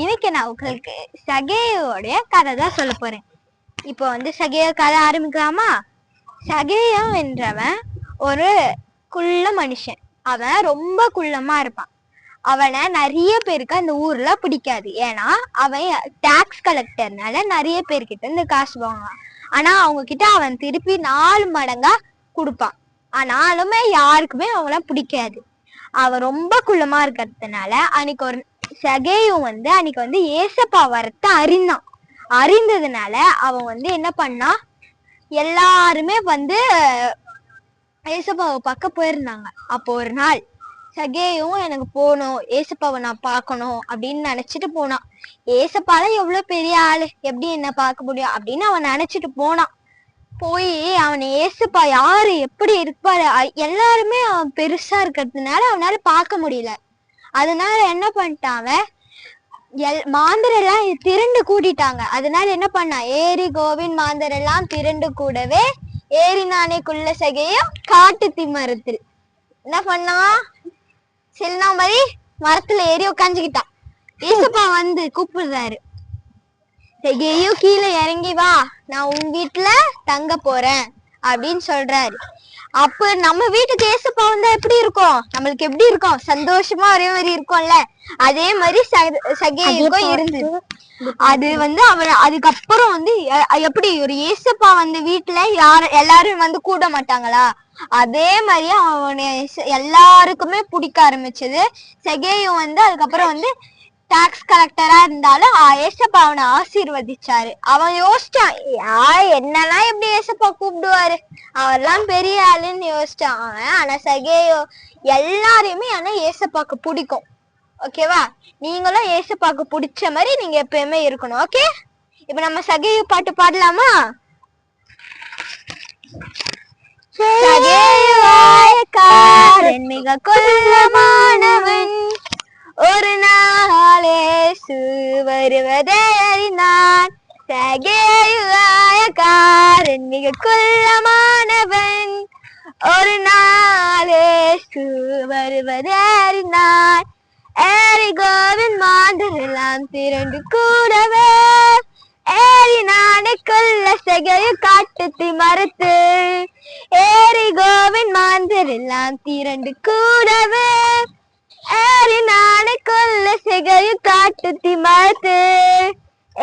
இன்னைக்கு நான் உங்களுக்கு சகேயோடைய கதை தான் சொல்ல போறேன். இப்போ வந்து சகேய கதை ஆரம்பிக்கலாமா? சகேயம் என்றவன் ஒரு குள்ள மனுஷன். அவன் ரொம்ப குள்ளமா இருப்பான். அவனை நிறைய பேருக்கு அந்த ஊர்ல பிடிக்காது. ஏன்னா அவன் டாக்ஸ் கலெக்டர்னால நிறைய பேர்கிட்ட இருந்து காசு வாங்குவான். ஆனா அவங்க கிட்ட அவன் திருப்பி நாலு மடங்கா கொடுப்பான். ஆனாலுமே யாருக்குமே அவங்கள பிடிக்காது. அவன் ரொம்ப குள்ளமா இருக்கிறதுனால அன்னைக்கு ஒரு சகேயும் வந்து அன்னைக்கு வந்து ஏசப்பா வரத்த அறிந்தான். அறிந்ததுனால அவன் வந்து என்ன பண்ணா எல்லாருமே வந்து ஏசப்பாவை பார்க்க போயிருந்தாங்க. அப்போ ஒரு நாள் சகேயும் எனக்கு போகணும் ஏசப்பாவை நான் பார்க்கணும் அப்படின்னு நினைச்சிட்டு போனான். ஏசப்பால எவ்வளவு பெரிய ஆளு எப்படி என்ன பார்க்க முடியும் அப்படின்னு அவன் நினைச்சிட்டு போனான். போய் அவனை ஏசப்பா யாரு எப்படி இருப்பாரு எல்லாருமே அவன் பெருசா இருக்கிறதுனால அவனால பார்க்க முடியல. அதனால என்ன பண்ணிட்டான் அவன்? எல் மாந்தர் எல்லாம் திரண்டு கூட்டிட்டாங்க அதனால என்ன பண்ணான்? ஏரி கோவின் மாந்தர் எல்லாம் திரண்டு கூடவே ஏரி நானேக்குள்ள சகையும் காட்டு தீ மரத்தில் என்ன பண்ணான்? சில்னா மாதிரி? மரத்துல ஏறி உட்காந்துக்கிட்டான் ஏசப்பா வந்து கூப்பிடுறாரு. சகையோ கீழே இறங்கி வா. நான் உன் வீட்டுல தங்க போறேன் அப்படின்னு சொல்றாரு. அப்ப நம்ம வீட்டுக்கு ஏசப்பா வந்தா எப்படி இருக்கும்? நம்மளுக்கு எப்படி இருக்கும்? சந்தோஷமா ஒரே மாதிரி இருக்கும்ல? அதே மாதிரி சக- சகேயுக்கும் இருந்தது அது வந்து அவர் அதுக்கப்புறம் வந்து எப்படி ஒரு ஏசப்பா வந்து வீட்டுல யார எல்லாரும் வந்து கூட மாட்டாங்களா? அதே மாதிரி அவனை எல்லாருக்குமே பிடிக்க ஆரம்பிச்சது செகேயும் வந்து அதுக்கப்புறம் வந்து டாக்ஸ் கலெக்டரா இருந்தாலும் ஏசப்பா அவனை ஆசீர்வதிச்சாரு. அவன் யோசிச்சான் யா என்னெல்லாம் எப்படி ஏசப்பா கூப்பிடுவாரு? அவர்லாம் பெரிய ஆளுன்னு யோசிச்சான் அவன் ஆனா சகேயோ எல்லாரையுமே ஆனா ஏசப்பாக்கு பிடிக்கும். ஓகேவா நீங்களும் ஏசப்பாக்கு பிடிச்ச மாதிரி நீங்க எப்பயுமே இருக்கணும். ஓகே இப்ப நம்ம சகேயோ பாட்டு பாடலாமா? சகேயுவாயக்காரன் மிக கொல்லமானவன் ஒரு நாளே வருவதை அறிந்தான். சகேயுவாயக்காரன் மிக குள்ளமானவன். ஒரு நாளேசு வருவதை அறிந்தான் ஏரிகோவின் மாந்தரெல்லாம் திரண்டு கூடவே. ஏரி நானே கொல்ல செகைய காட்டு மறுத்து ஏரி கோவின் மாந்தரெல்லாம் திரண்டு கூடவே. ஏரி நானே கொல்ல செகைய காட்டு மறுத்து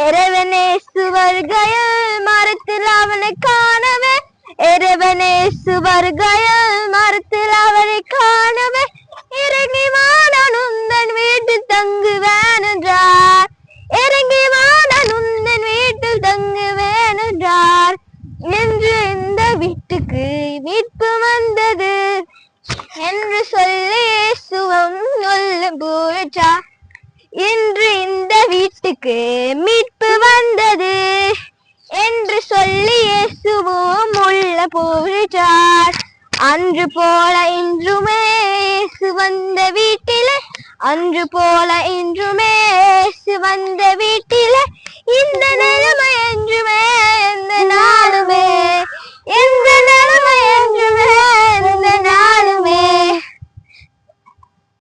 இறைவனே சுவர்கையில் மரத்தில் அவனை காணவே. இறைவனே சுவர்கையில் மரத்தில் அவனை காணவே. இறங்கி வாடான் உந்தன் வீட்டில் தங்குவேன் என்றார். இறங்கி வாடான் உந்தன் வீட்டில் தங்குவேன் என்றார். என்று இந்த வீட்டுக்கு மீட்பு வந்தது. என்று சொல்லி சுவம் சொல்லும் போச்சா இன்று இந்த வீட்டுக்கு மீட்பு வந்தது. என்று சொல்லி இயேசுவும் உள்ள போகிறார் அன்று போல இன்றுமே வந்த வீட்டிலே அன்று போல இன்றுமே வந்த வீட்டிலே இந்த நிலைமை என்றுமே